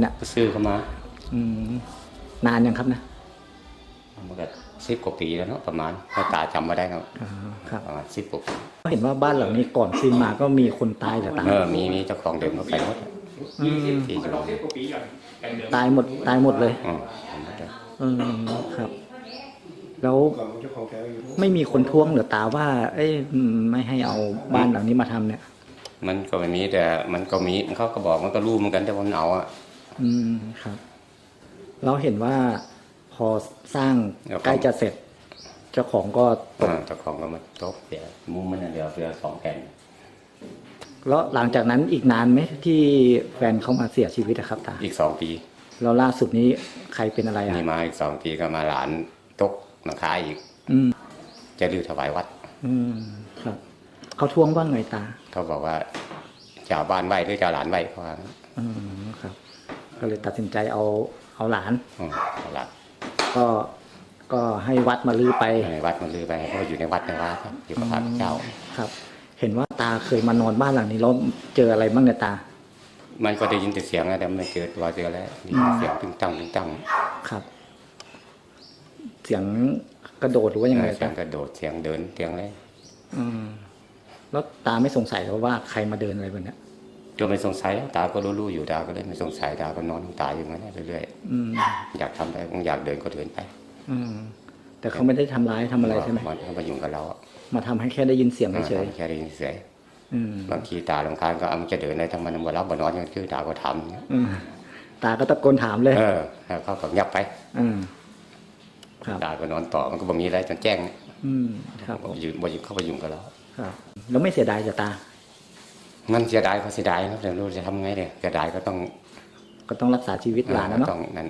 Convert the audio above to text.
เนี่ยก็ซื้อเข้ามาอืมนานยังครับนะมันก็สิบกว่าปีแล้วเนาะประมาณถ้าตาจำไม่ได้ครับอ่าครับประมาณสิบกว่าปีเห็นว่าบ้านหลังนี้ก่อนซื้อมาก็มีคนตายแต่ตายเออมีมีเจ้าของเดิมก็ไปหมดที่อยู่ตายหมดตายหมดเลยอืมเออครับ แล้วไม่มีคนท้วงเหรือตาว่า เอ้ยอืมไม่ให้เอาบ้านหลังนี้มาทำเนี่ย มันก็ไม่มีแต่มันก็มีเขาก็บอกมันก็รู้เหมือนกันแต่ว่ามันเอาอะ อืมครับ เราเห็นว่าพอสร้างครับใกล้จะเสร็จ เจ้าของก็ตกอ่าเจ้าของก็มาตบเสียมุมมันนะเดียวเสียสองแผ่นแล้วหลังจากนั้นอีกนานไหมที่แฟนเขามาเสียชีวิตอะครับตาอีกสองปีแล้วล่าสุดนี้ใครเป็นอะไรอะนี่มาอีกสองปีก็มาหลานตกหลังคาอีกอืม จะรื้อถวายวัด อืมครับเขาท้วงว่าไงตา เขาบอกว่าจะเอาบ้านไหวหรือจะเอาหลานไหวเขาว่าอืมครับ ก็เลยตัดสินใจเอาเอาหลาน อืมเอาหลานก็ก็ให้วัดมาลือไปในวัดมันลือไปเพราะว่าอยู่ในวัดในวัดครับอยู่กับพระเจ้า ครับ เห็นว่าตาเคยมานอนบ้านหลังนี้แล้วเจออะไรบ้างเนี่ยตา มันก็ได้ยินแต่เสียงนะแต่ไม่เจอตัวเจอแล้วได้ยินเสียงตึ้งตั้งตึ้งตั้งครับ เสียงกระโดดหรือว่ายังไงเสียตางกระโดดเสียงเดินเสียงอะไรอืมแล้วตาไม่สงสัยเหรอว่าใครมาเดินอะไรแบบเนี้ย จนไม่สงสัยตาก็รู้ๆอยู่ตาก็เลยไม่สงสัยตาก็นอนของตาอยู่งั้นเรื่อยอืมๆอยากทำอะไรอยากเดินก็เดินไป อืมแต่เขาไม่ได้ทำร้ายทำอะไรใช่ไหมมันก็มายุ่งกับเราอะมาทำให้แค่ได้ยินเสียงเฉยแค่ได้ยินเสียงๆอืมบางทีตาลำคาญก็เอามันจะเดินอะไรทำไมมันบ่รับบ่นอนกันคือตาก็ทำอืมตาก็ตะโกนถามเลย เออแล้วเขาก็ยับไปอืมครับตาก็นอนต่อมันก็บ่มีอะไรจนแจ้งอืมครับผมอยู่บ่อยู่เข้าไปยุ่งกับเราครับ แล้วไม่เสียดายจะตา มันเสียดายก็เสียดายนะแต่ไม่รู้จะทำไงเนี่ยเสียดายก็ต้องก็ต้องรักษาชีวิตหลานนะเนาะ ต้องนั่น